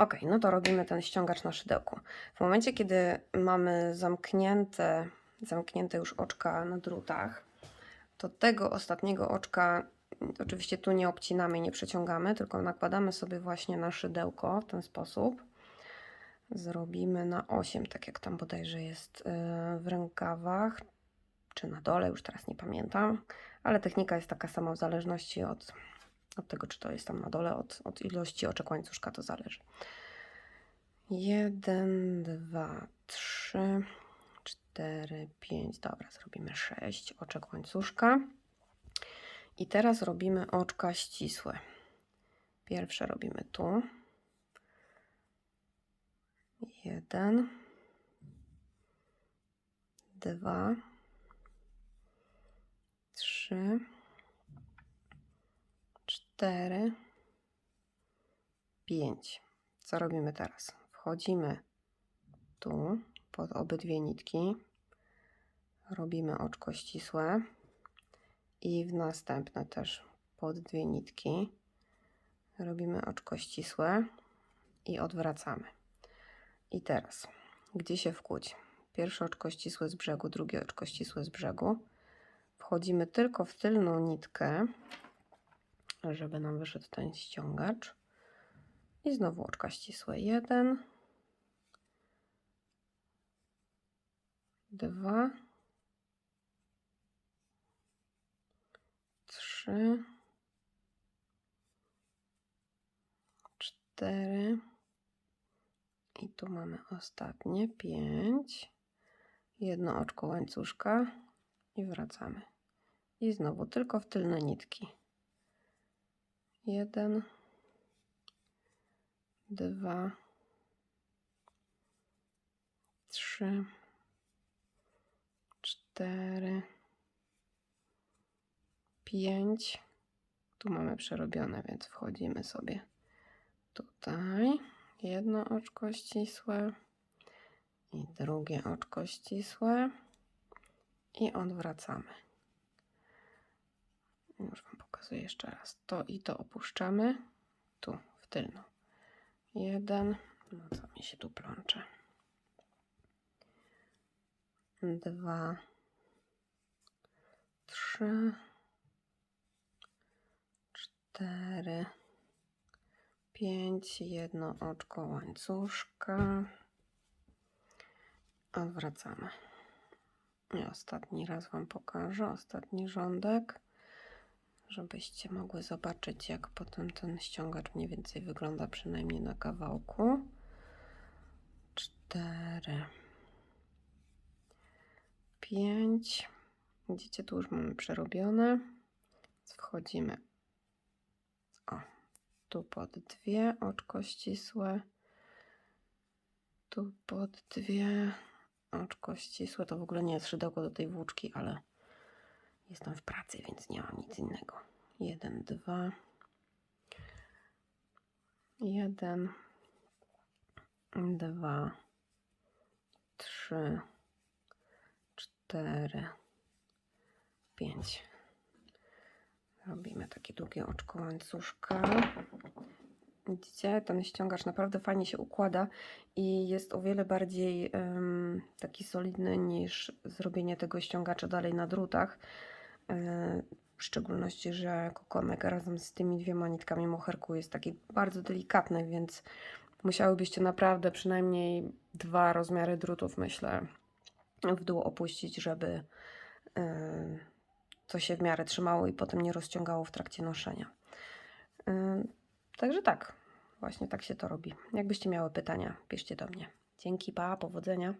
Ok, no to robimy ten ściągacz na szydełku. W momencie, kiedy mamy zamknięte, zamknięte już oczka na drutach, to tego ostatniego oczka oczywiście tu nie obcinamy i nie przeciągamy, tylko nakładamy sobie właśnie na szydełko w ten sposób. Zrobimy na 8, tak jak tam bodajże jest yy, w rękawach, czy na dole, już teraz nie pamiętam, ale technika jest taka sama w zależności od, od tego, czy to jest tam na dole, od, od ilości oczek łańcuszka to zależy. 1, 2, 3, 4, 5, dobra, zrobimy 6 oczek łańcuszka. I teraz robimy oczka ścisłe. Pierwsze robimy tu. Jeden, dwa, trzy, cztery, pięć. Co robimy teraz? Wchodzimy tu pod obydwie nitki, robimy oczko ścisłe i w następne też pod dwie nitki robimy oczko ścisłe i odwracamy. I teraz, gdzie się wkłuć? Pierwsze oczko ścisłe z brzegu, drugie oczko ścisłe z brzegu. Wchodzimy tylko w tylną nitkę, żeby nam wyszedł ten ściągacz. I znowu oczka ścisłe. Jeden, dwa, trzy, cztery. I tu mamy ostatnie pięć. Jedno oczko łańcuszka i wracamy. I znowu tylko w tylne nitki. Jeden, dwa, trzy, cztery, pięć. Tu mamy przerobione, więc wchodzimy sobie tutaj. Jedno oczko ścisłe i drugie oczko ścisłe i odwracamy. Już pokazuję jeszcze raz. To i to opuszczamy. Tu, w tylną. Jeden. No co mi się tu plącze? Dwa. Trzy. Cztery. Pięć. Jedno oczko łańcuszka. Odwracamy. I ostatni raz Wam pokażę. Ostatni rządek żebyście mogły zobaczyć, jak potem ten ściągacz mniej więcej wygląda, przynajmniej na kawałku. Cztery, pięć. Widzicie, tu już mamy przerobione. Wchodzimy. O, tu pod dwie oczko ścisłe. Tu pod dwie oczko ścisłe. To w ogóle nie jest szydełko do tej włóczki, ale Jestem w pracy, więc nie mam nic innego. Jeden, dwa. Jeden, dwa, trzy, cztery, pięć. Robimy takie długie oczko łańcuszka. Widzicie, ten ściągacz naprawdę fajnie się układa i jest o wiele bardziej um, taki solidny niż zrobienie tego ściągacza dalej na drutach. E, w szczególności, że kokonek razem z tymi dwiema nitkami moherku jest taki bardzo delikatny, więc musiałybyście naprawdę przynajmniej dwa rozmiary drutów, myślę, w dół opuścić, żeby e, to się w miarę trzymało i potem nie rozciągało w trakcie noszenia. E, także tak, właśnie tak się to robi. Jakbyście miały pytania, piszcie do mnie. Dzięki, pa, powodzenia.